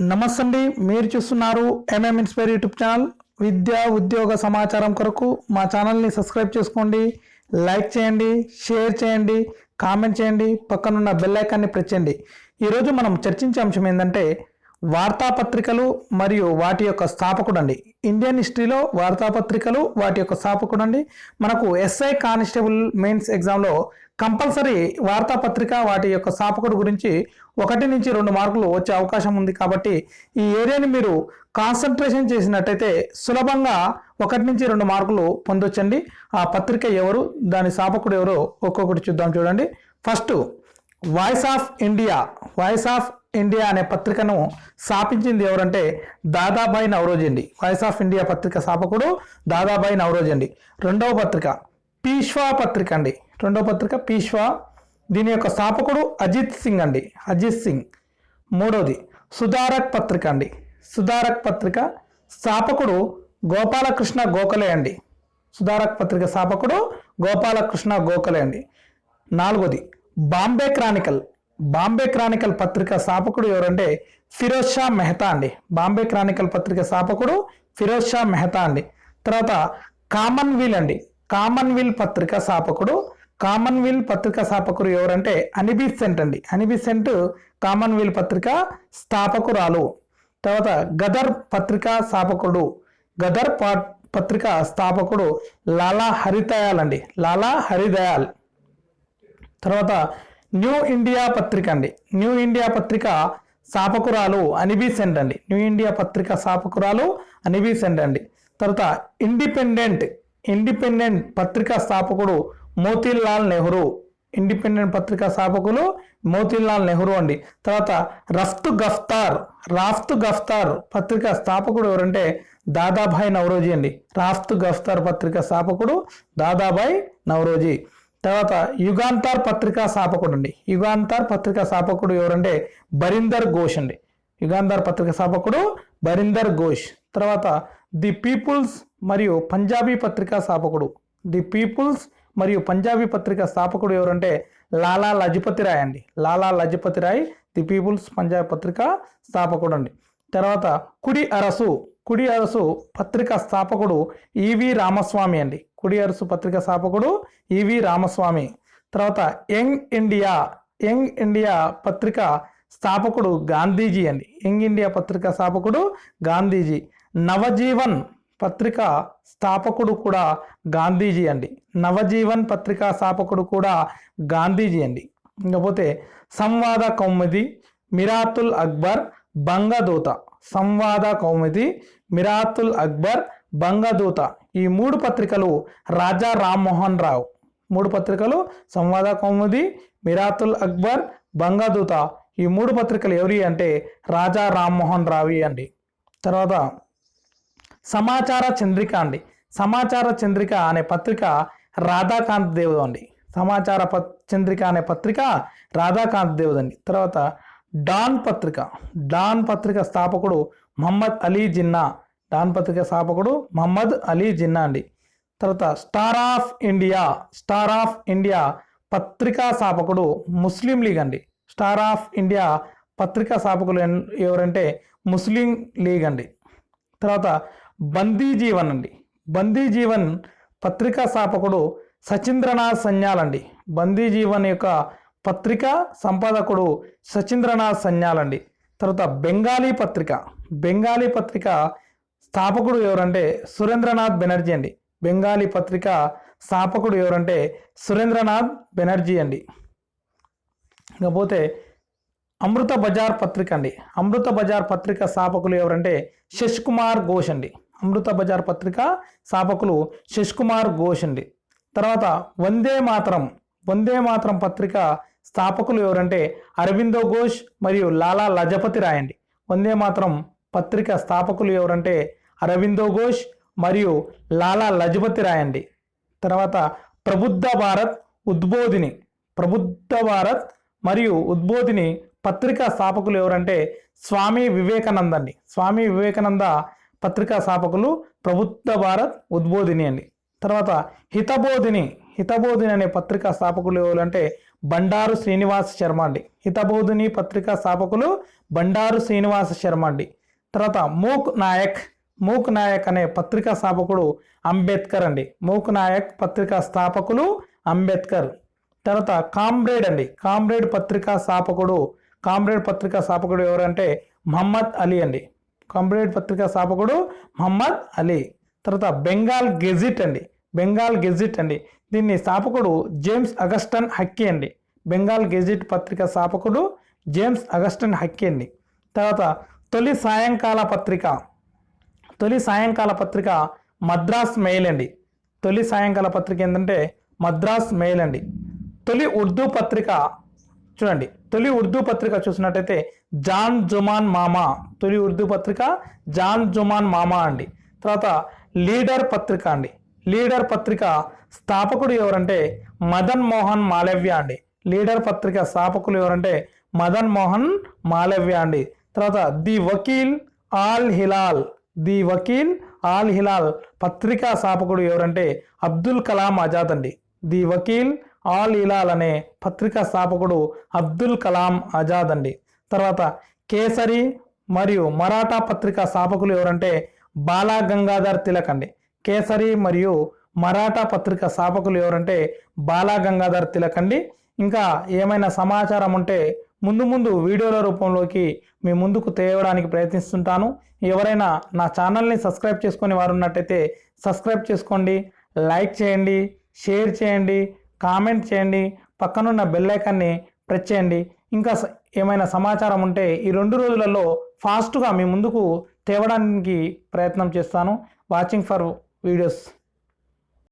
నమస్తే అండి మీరు చూస్తున్నారు ఎంఎం ఇన్స్పైర్ యూట్యూబ్ ఛానల్ విద్యా ఉద్యోగ సమాచారం కొరకు మా ఛానల్ని సబ్స్క్రైబ్ చేసుకోండి. లైక్ చేయండి షేర్ చేయండి కామెంట్ చేయండి పక్కనున్న బెల్ ఐకాన్ని ప్రెస్ చేయండి. ఈరోజు మనం చర్చించే అంశం ఏంటంటే వార్తాపత్రికలు మరియు వాటి యొక్క స్థాపకుడు అండి ఇండియన్ హిస్టరీలో వార్తాపత్రికలు వాటి యొక్క స్థాపకుడు అండి మనకు ఎస్ఐ కానిస్టేబుల్ మెయిన్స్ ఎగ్జామ్లో కంపల్సరీ వార్తాపత్రిక వాటి యొక్క స్థాపకుడు గురించి ఒకటి నుంచి రెండు మార్కులు వచ్చే అవకాశం ఉంది కాబట్టి ఈ ఏరియాని మీరు కాన్సన్ట్రేషన్ చేసినట్టయితే సులభంగా ఒకటి నుంచి రెండు మార్కులు పొందొచ్చండి. ఆ పత్రిక ఎవరు దాని స్థాపకుడు ఎవరో ఒక్కొక్కటి చూద్దాం చూడండి. First voice of India. Voice of India అనే పత్రికను స్థాపించింది ఎవరంటే దాదాబాయి నవరోజ్ అండి వాయిస్ ఆఫ్ ఇండియా పత్రిక స్థాపకుడు దాదాబాయి నవరోజ్ అండి రెండవ పత్రిక పీష్వా పత్రిక అండి. రెండవ పత్రిక పీష్వా. దీని యొక్క స్థాపకుడు అజిత్ సింగ్ అండి. అజిత్ సింగ్. మూడవది సుధారక్ పత్రిక అండి. సుధారక్ పత్రిక స్థాపకుడు గోపాలకృష్ణ గోఖలే అండి. సుధారక్ పత్రిక స్థాపకుడు గోపాలకృష్ణ గోఖలే అండి. నాలుగోది బాంబే క్రానికల్. బాంబే క్రానికల్ పత్రిక స్థాపకుడు ఎవరంటే ఫిరోజ్ షా మెహతా అండి. బాంబే క్రానికల్ పత్రిక స్థాపకుడు ఫిరోజ్ షా మెహతా అండి. తర్వాత కామన్వీల్ అండి. కామన్వీల్ పత్రిక స్థాపకుడు కామన్వెల్త్ పత్రిక స్థాపకులు ఎవరంటే అనిబిసెంట్ అండి. అనిబిసెంట్ కామన్వెల్త్ పత్రిక స్థాపకురాలు. తర్వాత గదర్ పత్రిక స్థాపకుడు. గదర్ ప- పత్రిక స్థాపకుడు లాలా హరిదయాల్ అండి. లాలా హరిదయాల్. తర్వాత న్యూ ఇండియా పత్రిక అండి. న్యూ ఇండియా పత్రిక స్థాపకురాలు అనిబిసెంట్ అండి. న్యూ ఇండియా పత్రిక స్థాపకురాలు అనిబిసెంట్ అండి. తర్వాత ఇండిపెండెంట్ ఇండిపెండెంట్ పత్రిక స్థాపకుడు మోతీలాల్ నెహ్రూ ఇండిపెండెంట్ పత్రికా స్థాపకులు మోతీలాల్ నెహ్రూ అండి. తర్వాత రఫ్తు గఫ్తార్ రాఫ్తు గఫ్తార్ పత్రిక స్థాపకుడు ఎవరంటే దాదాభాయ్ నవరోజీ అండి. రాఫ్తు గఫ్తార్ పత్రిక స్థాపకుడు దాదాభాయ్ నవరోజీ. తర్వాత యుగాంతార్ పత్రికా స్థాపకుడు అండి. యుగాంతార్ పత్రికా స్థాపకుడు ఎవరంటే బరిందర్ ఘోష్ అండి. యుగాంతార్ పత్రిక స్థాపకుడు బరిందర్ ఘోష్. తర్వాత ది పీపుల్స్ మరియు పంజాబీ పత్రికా స్థాపకుడు. ది పీపుల్స్ మరియు పంజాబీ పత్రిక స్థాపకుడు ఎవరంటే లాలా లజపతి రాయ్ అండి. లాలా లజపతి రాయ్ ది పీపుల్స్ పంజాబీ పత్రిక స్థాపకుడు అండి. తర్వాత కుడి అరసు కుడి అరసు పత్రిక స్థాపకుడు ఈవి రామస్వామి అండి. కుడి అరసు పత్రిక స్థాపకుడు ఈవి రామస్వామి. తర్వాత యంగ్ ఇండియా యంగ్ ఇండియా పత్రిక స్థాపకుడు గాంధీజీ అండి. యంగ్ ఇండియా పత్రిక స్థాపకుడు గాంధీజీ. నవజీవన్ పత్రిక స్థాపకుడు కూడా గాంధీజీ అండి. నవజీవన్ పత్రిక స్థాపకుడు కూడా గాంధీజీ అండి. ఇకపోతే సంవాద కౌముది మిరాతుల్ అక్బర్ బంగదూత. సంవాద కౌముది మిరాతుల్ అక్బర్ బంగదూత. ఈ మూడు పత్రికలు రాజా రామ్మోహన్ రావు. మూడు పత్రికలు సంవాద కౌముది మిరాతుల్ అక్బర్ బంగదూత. ఈ మూడు పత్రికలు ఎవరి అంటే రాజా రామ్మోహన్ రావి అండి. తర్వాత సమాచార చంద్రిక అండి. సమాచార చంద్రిక అనే పత్రిక రాధాకాంత్ దేవుడు అండి. సమాచార ప చంద్రిక అనే పత్రిక రాధాకాంత్ దేవుడు అండి. తర్వాత డాన్ పత్రిక. డాన్ పత్రిక స్థాపకుడు మహమ్మద్ అలీ జిన్నా. డాన్ పత్రిక స్థాపకుడు మహమ్మద్ అలీ జిన్నా అండి. తర్వాత star of India. Star of India పత్రికా స్థాపకుడు ముస్లిం లీగ్ అండి. స్టార్ ఆఫ్ ఇండియా పత్రికా స్థాపకులు ఎవరంటే ముస్లిం లీగ్ అండి. తర్వాత బందీ జీవన్ అండి. బందీ జీవన్ పత్రికా స్థాపకుడు సచీంద్రనాథ్ సన్యాలండి. బందీ జీవన్ యొక్క పత్రిక సంపాదకుడు సచీంద్రనాథ్ సన్యాలండి. తర్వాత బెంగాలీ పత్రిక. బెంగాలీ పత్రిక స్థాపకుడు ఎవరంటే సురేంద్రనాథ్ బెనర్జీ అండి. బెంగాలీ పత్రిక స్థాపకుడు ఎవరంటే సురేంద్రనాథ్ బెనర్జీ అండి. ఇకపోతే అమృత బజార్ పత్రిక అండి. అమృత బజార్ పత్రిక స్థాపకులు ఎవరంటే శశ్ కుమార్ ఘోష్ అండి. అమృత బజార్ పత్రిక స్థాపకులు శశికుమార్ ఘోష్ అండి. తర్వాత వందే మాతరం వందే మాతరం పత్రిక స్థాపకులు ఎవరంటే అరవిందో ఘోష్ మరియు లాలా లజపతి రాయ్ అండి. వందే మాతరం పత్రిక స్థాపకులు ఎవరంటే అరవిందో ఘోష్ మరియు లాలా లజపతి రాయ్ అండి. తర్వాత ప్రబుద్ధ భారత్ ఉద్బోధిని ప్రబుద్ధ భారత్ మరియు ఉద్బోధిని పత్రికా స్థాపకులు ఎవరంటే స్వామి వివేకానంద అండి. స్వామి వివేకానంద పత్రికా స్థాపకులు ప్రబుద్ధ భారత్ ఉద్బోధిని అండి. తర్వాత హితబోధిని హితబోధిని అనే పత్రికా స్థాపకులు ఎవరంటే బండారు శ్రీనివాస శర్మ అండి. హితబోధిని పత్రికా స్థాపకులు బండారు శ్రీనివాస శర్మ అండి. తర్వాత మూక్ నాయక్ మూక్ నాయక్ అనే పత్రికా స్థాపకుడు అంబేద్కర్ అండి. మూక్ నాయక్ పత్రికా స్థాపకులు అంబేద్కర్. తర్వాత కామ్రేడ్ అండి. కామ్రేడ్ పత్రికా స్థాపకుడు కామ్రేడ్ పత్రికా స్థాపకుడు ఎవరంటే మహమ్మద్ అలీ అండి. కామ్రేడ్ పత్రికా స్థాపకుడు మహమ్మద్ అలీ. తర్వాత బెంగాల్ గెజిట్ అండి. బెంగాల్ గెజిట్ అండి. దీన్ని స్థాపకుడు జేమ్స్ అగస్టన్ హక్కీ అండి. బెంగాల్ గెజిట్ పత్రిక స్థాపకుడు జేమ్స్ అగస్టన్ హక్కీ అండి. తర్వాత తొలి సాయంకాల పత్రిక. తొలి సాయంకాల పత్రిక మద్రాస్ మెయిల్ అండి. తొలి సాయంకాల పత్రిక ఏంటంటే మద్రాస్ మెయిల్ అండి. తొలి ఉర్దూ పత్రిక చూడండి తొలి ఉర్దూ పత్రిక చూసినట్టయితే జాన్ జుమాన్ మామా తొలి ఉర్దూ పత్రిక జాన్ జుమాన్ మామా అండి. తర్వాత లీడర్ పత్రిక అండి. లీడర్ పత్రిక స్థాపకుడు ఎవరంటే మదన్ మోహన్ మాలవ్య అండి. లీడర్ పత్రిక స్థాపకులు ఎవరంటే మదన్ మోహన్ మాలవ్య అండి. తర్వాత ది వకీల్ ఆల్ హిలాల్ ది వకీల్ ఆల్ హిలాల్ పత్రికా స్థాపకుడు ఎవరంటే అబ్దుల్ కలాం ఆజాద్ అండి. ది వకీల్ ఆల్ ఇలాల్ అనే పత్రికా స్థాపకుడు అబ్దుల్ కలాం ఆజాద్ అండి తర్వాత కేసరి మరియు మరాఠా పత్రికా స్థాపకులు ఎవరంటే బాలా గంగాధర్ తిలక్ అండి. కేసరి మరియు మరాఠా పత్రిక స్థాపకులు ఎవరంటే బాలా గంగాధర్ తిలక్ అండి. ఇంకా ఏమైనా సమాచారం ఉంటే ముందు ముందు వీడియోల రూపంలోకి మీ ముందుకు తేవడానికి ప్రయత్నిస్తుంటాను. ఎవరైనా నా ఛానల్ని సబ్స్క్రైబ్ చేసుకుని వారు ఉన్నట్టయితే సబ్స్క్రైబ్ చేసుకోండి లైక్ చేయండి షేర్ చేయండి కామెంట్ చేయండి. పక్కనున్న బెల్ ఐకాన్ని ప్రెస్ చేయండి. ఇంకా స- ఏమైనా సమాచారం ఉంటే ఈ రెండు రోజులలో ఫాస్ట్గా మీ ముందుకు తేవడానికి ప్రయత్నం చేస్తాను. Watching for videos